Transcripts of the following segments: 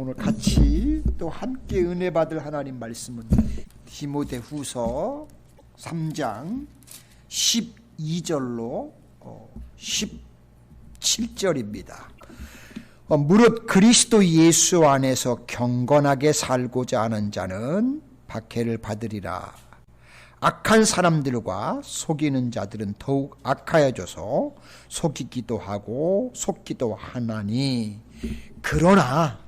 오늘 같이 또 함께 은혜 받을 하나님 말씀은 디모데후서 3장 12절로 17절입니다. 어, 무릇 그리스도 예수 안에서 경건하게 살고자 하는 자는 박해를 받으리라. 악한 사람들과 속이는 자들은 더욱 악하여져서 속이기도 하고 속기도 하나니 그러나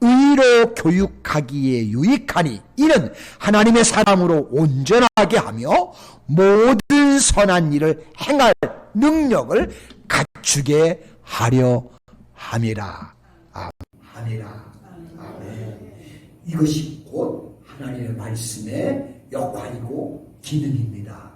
의로 교육하기에 유익하니 이는 하나님의 사람으로 온전하게 하며 모든 선한 일을 행할 능력을 갖추게 하려 함이라. 함이라. 아멘. 이것이 곧 하나님의 말씀의 역할이고 기능입니다.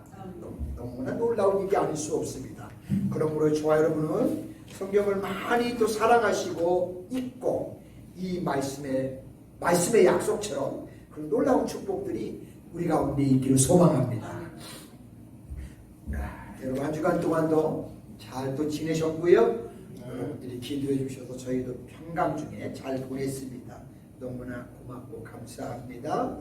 너무나 놀라운 일이 아닐 수 없습니다. 그러므로 저와 여러분은 성경을 많이 또 사랑하시고 읽고 이 말씀의 말씀의 약속처럼 그 놀라운 축복들이 우리 가운데 있기를 소망합니다. 아, 여러분 한 주간 동안도 잘 또 지내셨고요. 여러분들이 기도해 주셔서 저희도 평강 중에 잘 보냈습니다. 너무나 고맙고 감사합니다.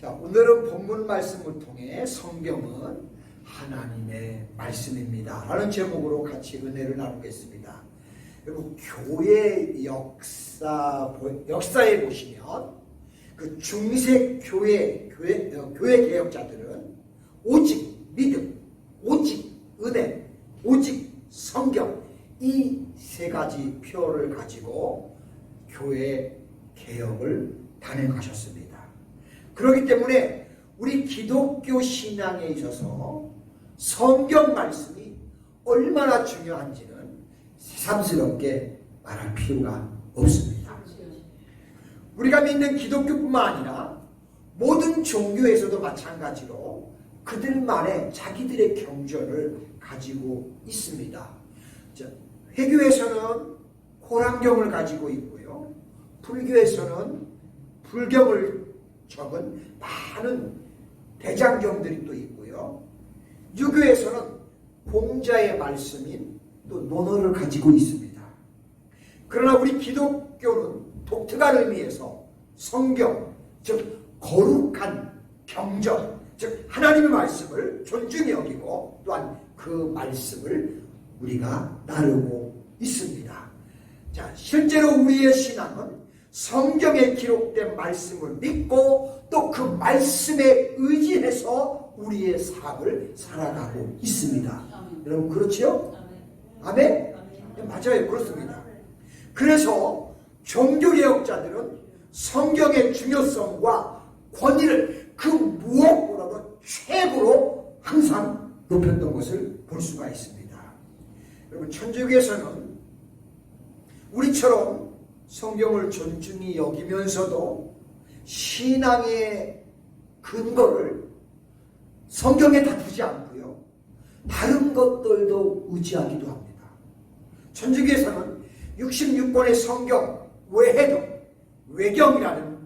자, 오늘은 본문 말씀을 통해 성경은 하나님의 말씀입니다. 라는 제목으로 같이 은혜를 나누겠습니다. 여러분, 교회 역사, 역사에 보시면 그 중세 교회, 교회, 어, 교회 개혁자들은 오직 믿음, 오직 은혜, 오직 성경, 이 세 가지 표를 가지고 교회 개혁을 단행하셨습니다. 그렇기 때문에 우리 기독교 신앙에 있어서 성경 말씀이 얼마나 중요한지 는 새삼스럽게 말할 필요가 없습니다. 우리가 믿는 기독교뿐만 아니라 모든 종교에서도 마찬가지로 그들만의 자기들의 경전을 가지고 있습니다. 회교에서는 호랑경을 가지고 있고요. 불교에서는 불경을 적은 많은 대장경들이 또 있고요. 유교에서는 공자의 말씀인 또 논어를 가지고 있습니다. 그러나 우리 기독교는 독특한 의미에서 성경, 즉 거룩한 경전, 즉 하나님의 말씀을 존중히 여기고 또한 그 말씀을 우리가 나르고 있습니다. 자, 실제로 우리의 신앙은 성경에 기록된 말씀을 믿고 또 그 말씀에 의지해서 우리의 삶을 살아가고 있습니다. 여러분 그렇지요? 아멘? 네, 맞아요. 그렇습니다. 그래서 종교개혁자들은 성경의 중요성과 권위를 그 무엇보다도 최고로 항상 높였던 것을 볼 수가 있습니다. 여러분 천주교에서는 우리처럼 성경을 존중히 여기면서도 신앙의 근거를 성경에 다 두지 않고요. 다른 것들도 의지하기도 합니다. 천주교에서는 66권의 성경 외에도 외경이라는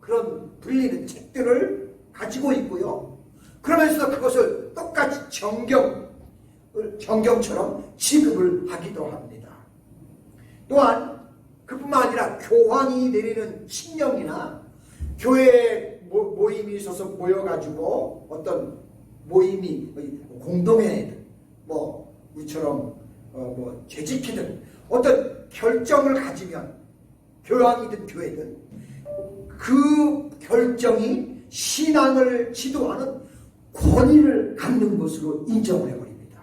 그런 불리는 책들을 가지고 있고요. 그러면서 그것을 똑같이 정경, 정경처럼 지급을 하기도 합니다. 또한 그뿐만 아니라 교황이 내리는 신령이나 교회 모임이 있어서 모여가지고 어떤 모임이 공동회 뭐 우리처럼 어 뭐 재직이든 어떤 결정을 가지면 교황이든 교회든 그 결정이 신앙을 지도하는 권위를 갖는 것으로 인정을 해버립니다.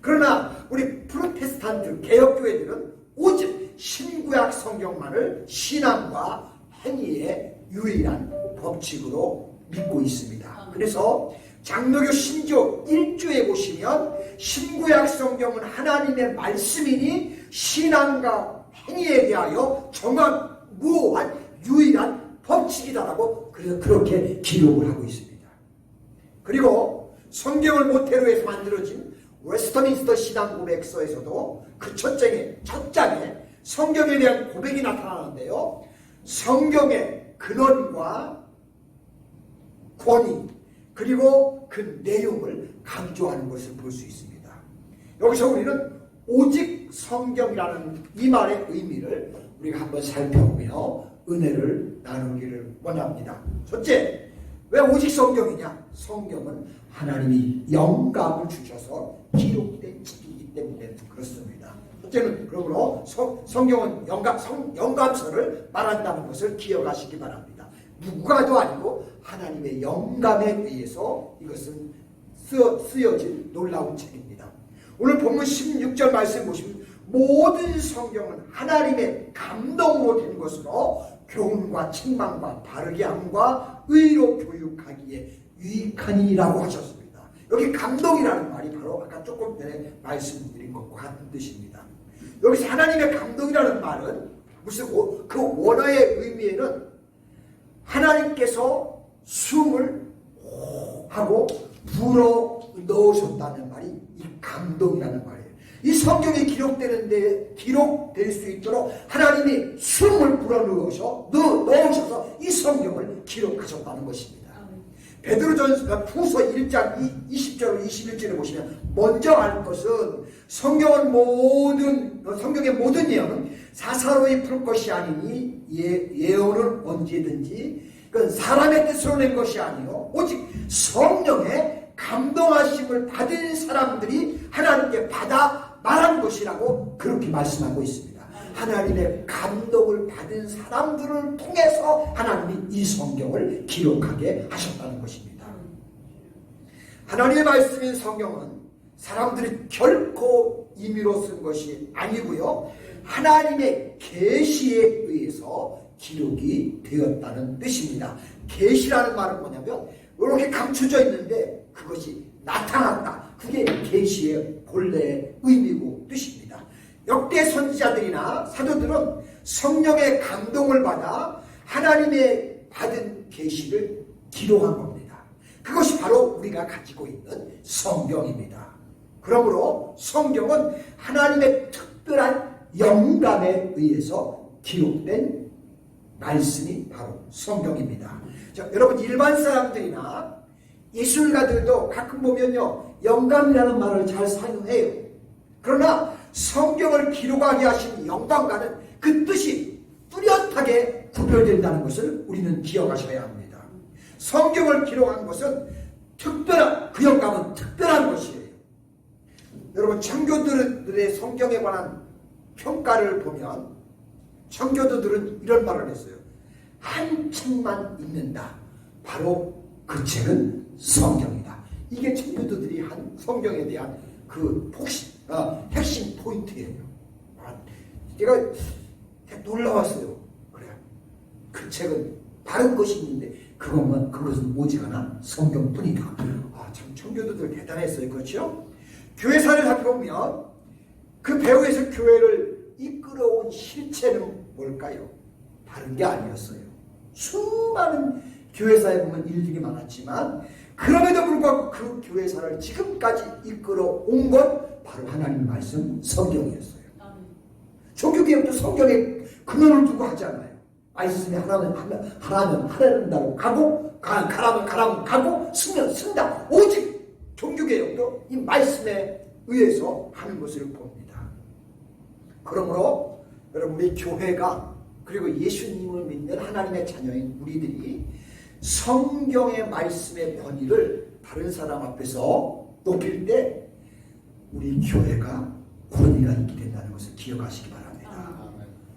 그러나 우리 프로테스탄트 개혁교회들은 오직 신구약 성경만을 신앙과 행위의 유일한 법칙으로 믿고 있습니다. 그래서 장로교 신조 1조에 보시면 신구약 성경은 하나님의 말씀이니 신앙과 행위에 대하여 정한 무한 유일한 법칙이다라고 그렇게 기록을 하고 있습니다. 그리고 성경을 모태로 해서 만들어진 웨스터민스터 신앙 고백서에서도 그 첫 장에, 첫 장에 성경에 대한 고백이 나타나는데요. 성경의 근원과 권위, 그리고 그 내용을 강조하는 것을 볼 수 있습니다. 여기서 우리는 오직 성경이라는 이 말의 의미를 우리가 한번 살펴보며 은혜를 나누기를 원합니다. 첫째, 왜 오직 성경이냐? 성경은 하나님이 영감을 주셔서 기록된 책이기 때문에 그렇습니다. 첫째는 그러므로 성, 성경은 영감, 성, 영감서를 말한다는 것을 기억하시기 바랍니다. 누가도 아니고 하나님의 영감에 의해서 이것은 쓰여, 쓰여 진 놀라운 책입니다. 오늘 본문 16절 말씀 보시면 모든 성경은 하나님의 감동으로 된 것으로 교훈과 책망과 바르게 함과 의로 교육하기에 유익하니라고 하셨습니다. 여기 감동이라는 말이 바로 아까 조금 전에 말씀드린 것과 같은 뜻입니다. 여기서 하나님의 감동이라는 말은 무슨 오- 그 원어의 의미에는 하나님께서 숨을 호 하고 불어 넣으셨다는 말이 이 감동이라는 말이에요. 이 성경에 기록되는데 기록될 수 있도록 하나님이 숨을 불어 넣으셔 넣- 넣으셔서 이 성경을 기록하셨다는 것입니다. 베드로전서 후서 1장 20절 21절에 보시면 먼저 할 것은 성경은 모든 성경의 모든 예언은 사사로이 풀 것이 아니니 예, 예언은 언제든지 그건 사람의 뜻으로 낸 것이 아니요 오직 성령의 감동하심을 받은 사람들이 하나님께 받아 말한 것이라고 그렇게 말씀하고 있습니다. 하나님의 감동을 받은 사람들을 통해서 하나님이 이 성경을 기록하게 하셨다는 것입니다. 하나님의 말씀인 성경은 사람들이 결코 임의로 쓴 것이 아니고요. 하나님의 계시에 의해서 기록이 되었다는 뜻입니다. 계시라는 말은 뭐냐면 이렇게 감춰져 있는데 그것이 나타났다. 그게 계시의 본래의 의미고 뜻입니다. 역대 선지자들이나 사도들은 성령의 감동을 받아 하나님의 받은 계시를 기록한 겁니다. 그것이 바로 우리가 가지고 있는 성경입니다. 그러므로 성경은 하나님의 특별한 영감에 의해서 기록된 말씀이 바로 성경입니다. 자, 여러분 일반 사람들이나 예술가들도 가끔 보면요 영감이라는 말을 잘 사용해요. 그러나 성경을 기록하게 하신 영감과는 그 뜻이 뚜렷하게 구별된다는 것을 우리는 기억하셔야 합니다. 성경을 기록한 것은 특별한 그 영감은 특별한 것이에요. 여러분 청교도들의 성경에 관한 평가를 보면 청교도들은 이런 말을 했어요. 한 책만 읽는다. 바로 그 책은 성경이다. 이게 청교도들이 한 성경에 대한 그 폭신, 어, 핵심 포인트예요. 아, 제가 놀라웠어요. 그래요. 그 책은 다른 것이 있는데 그것만 그것은 오직하나 성경뿐이다. 아, 참 청교도들 대단했어요. 그렇죠? 교회사를 살펴보면 그 배후에서 교회를 이끌어온 실체는 뭘까요? 다른 게 아니었어요. 수많은 교회사에 보면 일들이 많았지만 그럼에도 불구하고 그 교회사를 지금까지 이끌어 온 건 바로 하나님 말씀 성경이었어요. 종교개혁도 성경에 근원을 두고 하잖아요. 말씀에 하나는 하면 하라면 하라는다고 가고 가, 가라면 가라면 가고 쓰면 쓴다. 오직 종교개혁도 이 말씀에 의해서 하는 것을 봅니다. 그러므로 여러분 우리 교회가 그리고 예수님을 믿는 하나님의 자녀인 우리들이 성경의 말씀의 권위를 다른 사람 앞에서 높일 때 우리 교회가 권위가 있게 된다는 것을 기억하시기 바랍니다.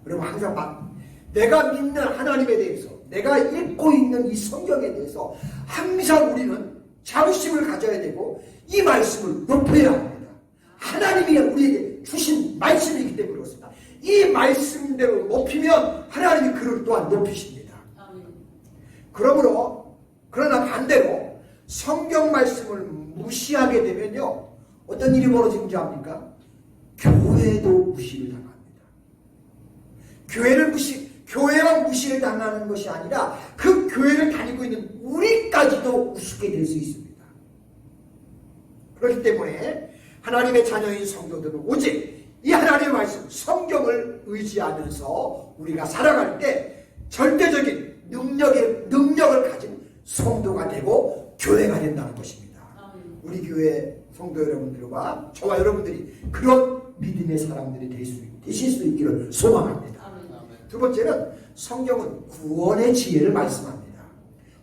여러분 항상 막 내가 믿는 하나님에 대해서 내가 읽고 있는 이 성경에 대해서 항상 우리는 자부심을 가져야 되고 이 말씀을 높여야 합니다. 하나님이 우리에게 주신 말씀이기 때문에 그렇습니다. 이 말씀대로 높이면 하나님이 그를 또한 높이십니다. 그러므로 그러나 반대로 성경 말씀을 무시하게 되면요 어떤 일이 벌어지는지 압니까? 교회도 무시를 당합니다. 교회를 무시 교회만 무시를 당하는 것이 아니라 그 교회를 다니고 있는 우리까지도 우습게 될 수 있습니다. 그렇기 때문에 하나님의 자녀인 성도들은 오직 이 하나님의 말씀, 성경을 의지하면서 우리가 살아갈 때 절대적인 능력의, 능력을 가진 성도가 되고 교회가 된다는 것입니다. 우리 교회 성도 여러분들과 저와 여러분들이 그런 믿음의 사람들이 될 수, 되실 수 있기를 소망합니다. 두 번째는 성경은 구원의 지혜를 말씀합니다.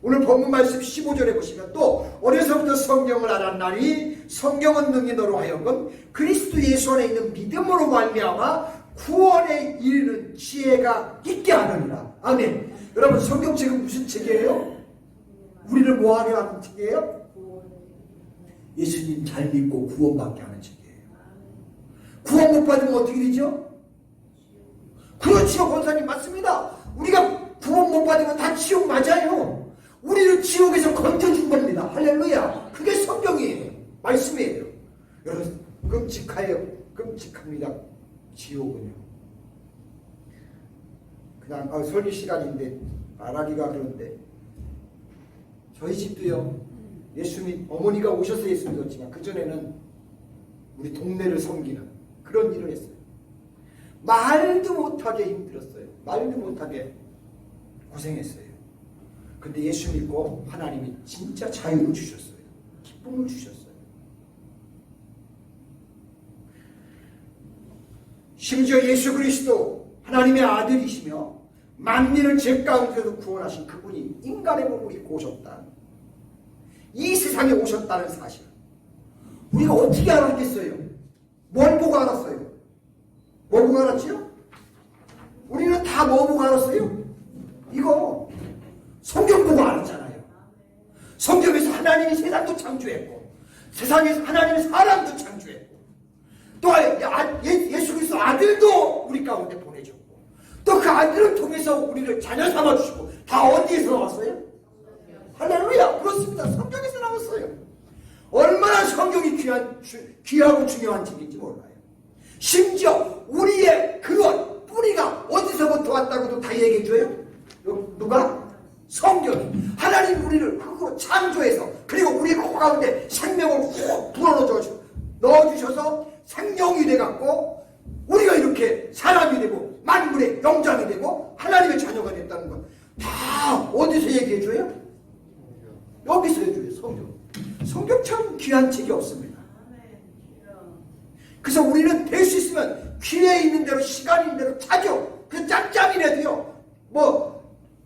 오늘 본문 말씀 15절에 보시면 또 어려서부터 성경을 알았나니 성경은 능히 너로 하여금 그리스도 예수 안에 있는 믿음으로 말미암아 구원에 이르는 지혜가 있게 하느니라. 아멘. 여러분 성경 책은 무슨 책이에요? 우리를 뭐하려 하는 책이에요? 예수님 잘 믿고 구원받게 하는 책이에요. 구원 못 받으면 어떻게 되죠? 그렇지요, 권사님 맞습니다. 우리가 구원 못 받으면 다 지옥 맞아요. 우리를 지옥에서 건져준 겁니다. 할렐루야. 그게 성경이에요. 말씀이에요. 여러분, 끔찍해요. 끔찍합니다. 지옥은요. 그냥 아, 설교 시간인데 말하기가 그런데 저희 집도요. 예수님 어머니가 오셔서 예수 믿었지만 그 전에는 우리 동네를 섬기는 그런 일을 했어요. 말도 못하게 힘들었어요. 말도 못하게 고생했어요. 근데 예수 믿고 하나님이 진짜 자유를 주셨어요. 기쁨을 주셨어요. 심지어 예수 그리스도 하나님의 아들이시며 만민을 죄 가운데서 구원하신 그분이 인간의 몸을 입고 오셨다. 이 세상에 오셨다는 사실. 우리가 어떻게 알았겠어요? 뭘 보고 알았어요? 뭘 보고 알았지요? 우리는 다 뭐 보고 알았어요? 이거 성경 보고 알았잖아요. 성경에서 하나님이 세상도 창조했고 세상에서 하나님이 사람도 창조했고 또 아- 예- 예수 그리스도 아들도 우리 가운데 보내줬고 또 그 아들을 통해서 우리를 자녀 삼아주시고 다 어디에서 나왔어요? 할렐루야 그렇습니다. 성경에서 나왔어요. 얼마나 성경이 귀한, 주- 귀하고 중요한 책인지 몰라요. 심지어 우리의 그런 뿌리가 어디서부터 왔다고도 다 얘기해줘요. 누가? 성경이. 하나님 우리를 흙으로 창조해서 그 가운데 생명을 훅 불어넣어주셔서 넣어주셔서 생명이 돼갖고 우리가 이렇게 사람이 되고 만물의 영장이 되고 하나님의 자녀가 됐다는 건 다 어디서 얘기해줘요? 여기서 해줘요 성경. 성경 참 귀한 책이 없습니다. 그래서 우리는 될 수 있으면 기회 있는 대로 시간 있는 대로 찾아 그 짬짬이라도요 뭐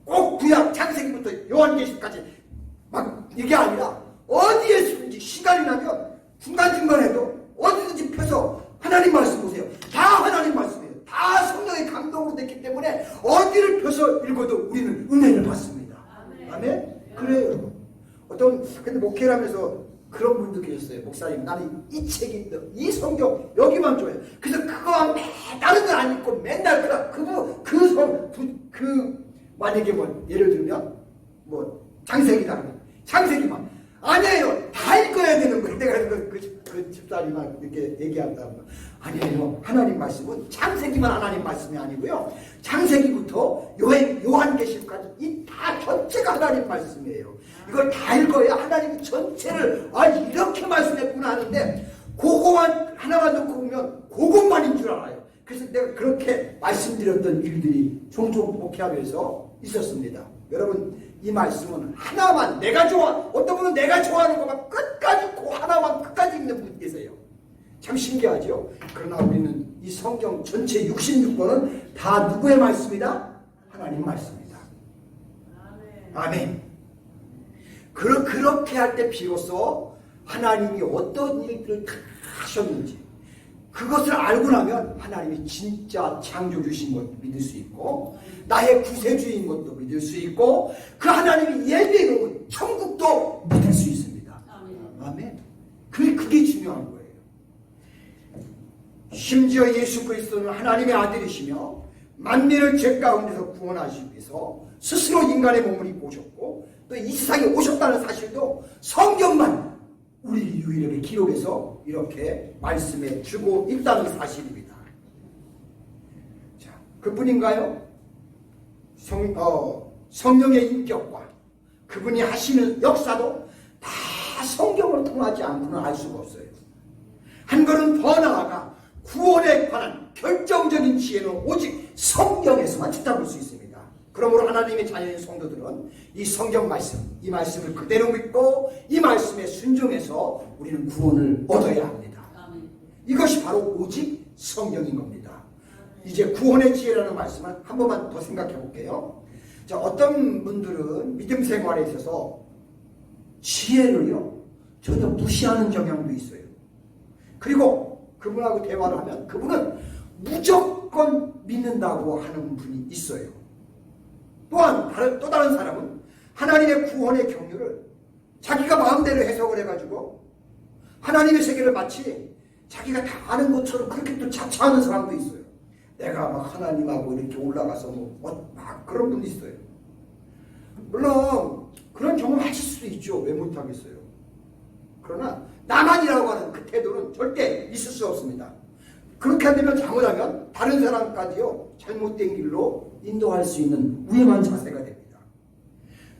꼭 구약 창세기부터 요한계시까지 막 이게 아니라 어디에서든지 시간이 나면 중간중간에도 어디든지 펴서 하나님 말씀 보세요. 다 하나님 말씀이에요. 다 성령의 감동으로 됐기 때문에 어디를 펴서 읽어도 우리는 은혜를 받습니다. 아멘? 그래요. 여러분 어떤 근데 목회를 하면서 그런 분도 계셨어요. 목사님 나는 이 책이 이 성경 여기만 좋아요. 그래서 그거 매 다른 건 안 읽고 맨날 그 그 그 성 그 그 만약에 뭐 예를 들면 뭐 장세기다 장세기만 아니에요. 다 읽어야 되는 거예요. 내가 그, 그, 그 집사님만 이렇게 얘기한다. 아니에요. 하나님 말씀은 창세기만 하나님 말씀이 아니고요. 창세기부터 요한, 요한계시까지 이 다 전체가 하나님 말씀이에요. 이걸 다 읽어야 하나님 전체를 아 이렇게 말씀했구나 하는데 그거만 하나만 놓고 보면 그것만인 줄 알아요. 그래서 내가 그렇게 말씀드렸던 일들이 종종 목회하면서 있었습니다. 여러분 이 말씀은 하나만 내가 좋아 어떤 분은 내가 좋아하는 것만 끝까지 그 하나만 끝까지 읽는 분 계세요. 참 신기하죠. 그러나 우리는 이 성경 전체 66권은 다 누구의 말씀이다? 하나님 말씀이다. 아멘. 그, 그렇게 할 때 비로소 하나님이 어떤 일들을 다 하셨는지 그것을 알고 나면 하나님이 진짜 창조주신 것도 믿을 수 있고 나의 구세주인 것도 믿을 수 있고 그 하나님이 예비해 놓은 천국도 믿을 수 있습니다. 아멘. 그게, 그게 중요한 거예요. 심지어 예수 그리스도는 하나님의 아들이시며 만민을 죄 가운데서 구원하시기 위해서 스스로 인간의 몸을 입고 오셨고 또 이 세상에 오셨다는 사실도 성경만 우리 유일하게 기록해서 이렇게 말씀해 주고 있다는 사실입니다. 자, 그뿐인가요? 성, 어, 성령의 인격과 그분이 하시는 역사도 다다 성경을 통하지 않고는 알 수가 없어요. 한 걸음 더 나아가 구원에 관한 결정적인 지혜는 오직 성경에서만 찾아볼 수 있습니다. 그러므로 하나님의 자녀인 성도들은 이 성경 말씀, 이 말씀을 그대로 믿고 이 말씀에 순종해서 우리는 구원을 얻어야 합니다. 이것이 바로 오직 성경인 겁니다. 이제 구원의 지혜라는 말씀을 한 번만 더 생각해 볼게요. 자, 어떤 분들은 믿음 생활에 있어서 지혜를요, 전혀 무시하는 경향도 있어요. 그리고 그분하고 대화를 하면 그분은 무조건 믿는다고 하는 분이 있어요. 또한 다른, 또 다른 사람은 하나님의 구원의 경륜을 자기가 마음대로 해석을 해가지고 하나님의 세계를 마치 자기가 다 아는 것처럼 그렇게 또 자처하는 사람도 있어요. 내가 막 하나님하고 이렇게 올라가서 뭐, 어, 막 그런 분도 있어요. 물론 그런 경험 하실 수도 있죠. 왜 못하겠어요. 그러나 나만이라고 하는 그 태도는 절대 있을 수 없습니다. 그렇게 안 되면 잘못하면 다른 사람까지요 잘못된 길로 인도할 수 있는 위험한 자세가 됩니다.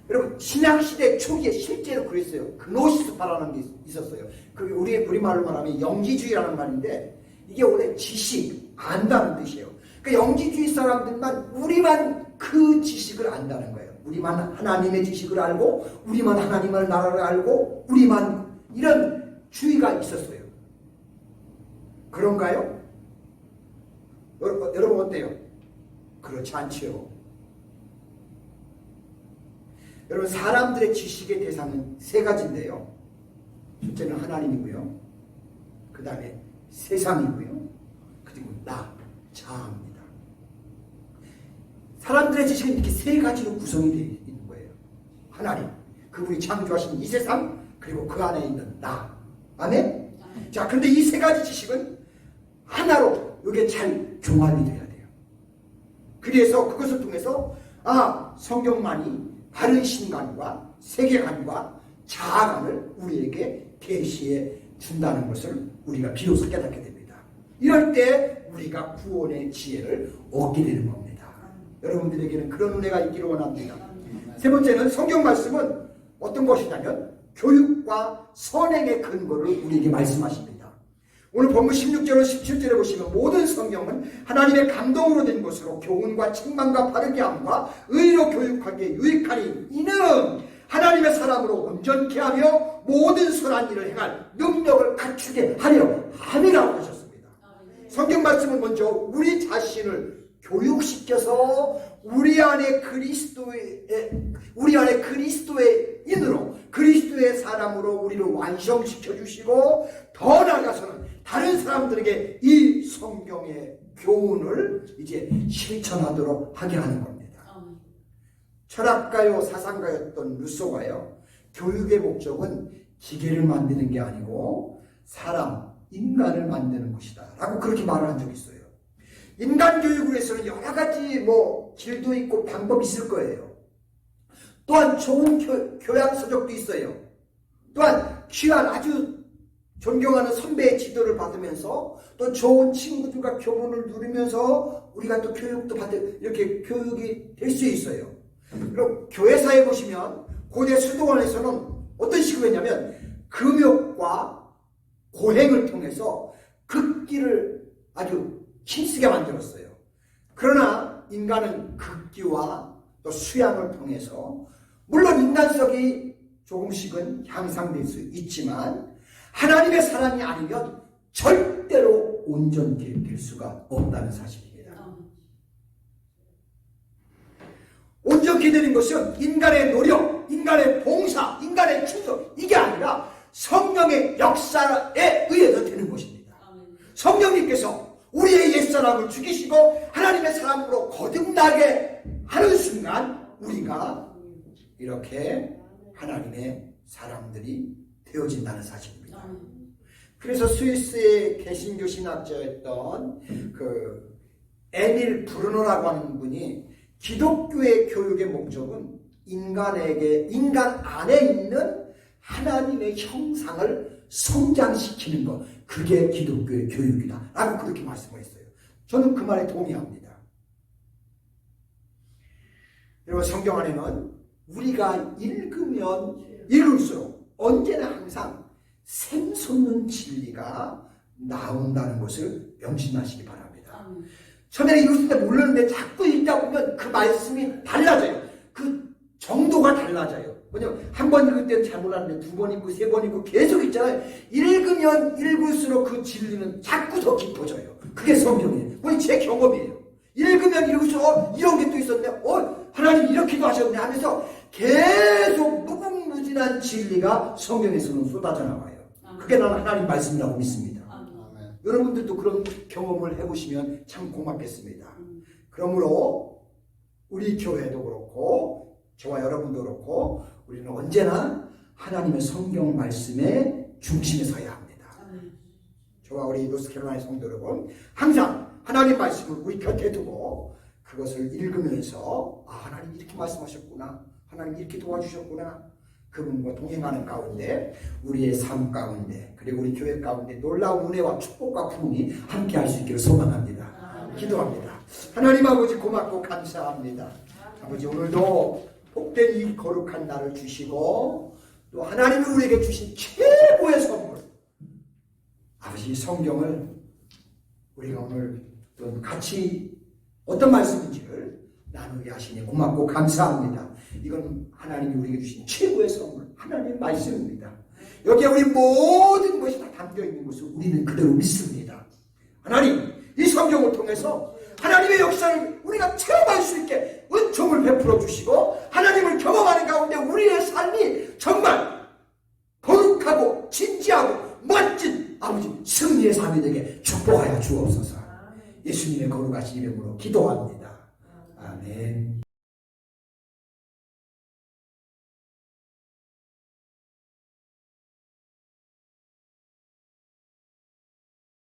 여러분 신약 시대 초기에 실제로 그랬어요. 그노시스파라는 게 있었어요. 그게 우리 우리 말로 말하면 영지주의라는 말인데 이게 원래 지식 안다는 뜻이에요. 그 영지주의 사람들만 우리만 그 지식을 안다는 거예요. 우리만 하나님의 지식을 알고 우리만 하나님의 나라를 알고 우리만 이런 주의가 있었어요. 그런가요? 여러분 어때요? 그렇지 않지요. 여러분 사람들의 지식의 대상은 세 가지인데요. 첫째는 하나님이고요. 그 다음에 세상이고요. 그리고 나, 자아입니다. 사람들의 지식은 이렇게 세 가지로 구성이 되어 있는 거예요. 하나님, 그분이 창조하신 이 세상, 그리고 그 안에 있는 나. 아멘? 자, 그런데 이 세 가지 지식은 하나로 이게 잘 종합이 돼요. 그래서 그것을 통해서 아 성경만이 바른 신간과 세계관과 자아관을 우리에게 계시해 준다는 것을 우리가 비로소 깨닫게 됩니다. 이럴 때 우리가 구원의 지혜를 얻게 되는 겁니다. 여러분들에게는 그런 은혜가 있기를 원합니다. 세 번째는 성경 말씀은 어떤 것이냐면 교육과 선행의 근거를 우리에게 말씀하십니다. 오늘 본문 16절로 17절에 보시면 모든 성경은 하나님의 감동으로 된 것으로 교훈과 책망과 바르게 함과 의로 교육하기에 유익하니 이는 하나님의 사람으로 온전케 하며 모든 선한 일을 행할 능력을 갖추게 하려 함이라고 하셨습니다. 성경 말씀은 먼저 우리 자신을 교육시켜서 우리 안에 그리스도의 우리 안에 그리스도의 인으로 그리스도의 사람으로 우리를 완성시켜 주시고 더 나아가서는 다른 사람들에게 이 성경의 교훈을 이제 실천하도록 하게 하는 겁니다. 철학가요 사상가였던 루소가요 교육의 목적은 기계를 만드는 게 아니고 사람 인간을 만드는 것이다 라고 그렇게 말을 한 적이 있어요. 인간 교육을 위해서는 여러 가지 뭐 길도 있고 방법이 있을 거예요. 또한 좋은 교, 교양 서적도 있어요. 또한 귀한 아주 존경하는 선배의 지도를 받으면서 또 좋은 친구들과 교훈을 누리면서 우리가 또 교육도 받을 이렇게 교육이 될 수 있어요. 그럼 교회사에 보시면 고대 수도원에서는 어떤 식으로 했냐면 금욕과 고행을 통해서 극기를 아주 힘쓰게 만들었어요. 그러나 인간은 극기와 또 수양을 통해서 물론 인간성이 조금씩은 향상될 수 있지만 하나님의 사랑이 아니면 절대로 온전히 될 수가 없다는 사실입니다. 아멘. 온전히 되는 것은 인간의 노력, 인간의 봉사, 인간의 충성 이게 아니라 성령의 역사에 의해서 되는 것입니다. 성령님께서 우리의 옛사람을 죽이시고 하나님의 사람으로 거듭나게 하는 순간 우리가 이렇게 하나님의 사람들이 되어진다는 사실입니다. 아멘. 그래서 스위스의 개신교 신학자였던 그 에밀 브루노라고 하는 분이 기독교의 교육의 목적은 인간에게 인간 안에 있는 하나님의 형상을 성장시키는 것 그게 기독교의 교육이다 라고 그렇게 말씀을 했어요. 저는 그 말에 동의합니다. 여러분 성경 안에는 우리가 읽으면 읽을수록 언제나 진리가 나온다는 것을 명심하시기 바랍니다. 아멘. 처음에는 읽을 때 모르는데 자꾸 읽다 보면 그 말씀이 달라져요. 그 정도가 달라져요. 뭐냐면 한 번 읽을 때는 잘 몰랐는데 두 번 읽고 세 번 읽고 계속 읽잖아요. 읽으면 읽을수록 그 진리는 자꾸 더 깊어져요. 그게 성경이에요. 그게 제 경험이에요. 읽으면 읽을수록 어, 이런 게 또 있었네. 어, 하나님 이렇게도 하셨네 하면서 계속 무궁무진한 진리가 성경에서는 쏟아져 나와요. 그게 나는 하나님 말씀이라고 믿습니다. 아멘. 아멘. 여러분들도 그런 경험을 해보시면 참 고맙겠습니다. 그러므로 우리 교회도 그렇고 저와 여러분도 그렇고 우리는 언제나 하나님의 성경 말씀의 중심에 서야 합니다. 아멘. 저와 우리 노스캐롤라이 성도 여러분 항상 하나님 말씀을 우리 곁에 두고 그것을 읽으면서 아 하나님 이렇게 말씀하셨구나 하나님 이렇게 도와주셨구나 그분과 동행하는 가운데 우리의 삶 가운데 그리고 우리 교회 가운데 놀라운 은혜와 축복과 부흥이 함께 할 수 있기를 소망합니다. 기도합니다. 하나님 아버지 고맙고 감사합니다. 아버지 오늘도 복된 이 거룩한 날을 주시고 또 하나님이 우리에게 주신 최고의 선물 아버지 이 성경을 우리가 오늘 또 같이 어떤 말씀인지를 나누게 하시니 고맙고 감사합니다. 이건 하나님이 우리에게 주신 최고의 선물, 하나님의 말씀입니다. 여기에 우리 모든 것이 다 담겨 있는 것을 우리는 그대로 믿습니다. 하나님, 이 성경을 통해서 하나님의 역사를 우리가 체험할 수 있게 은총을 베풀어 주시고 하나님을 경험하는 가운데 우리의 삶이 정말 거룩하고 진지하고 멋진 아버지 승리의 삶이 되게 축복하여 주옵소서. 예수님의 거룩하신 이름으로 기도합니다. 아멘.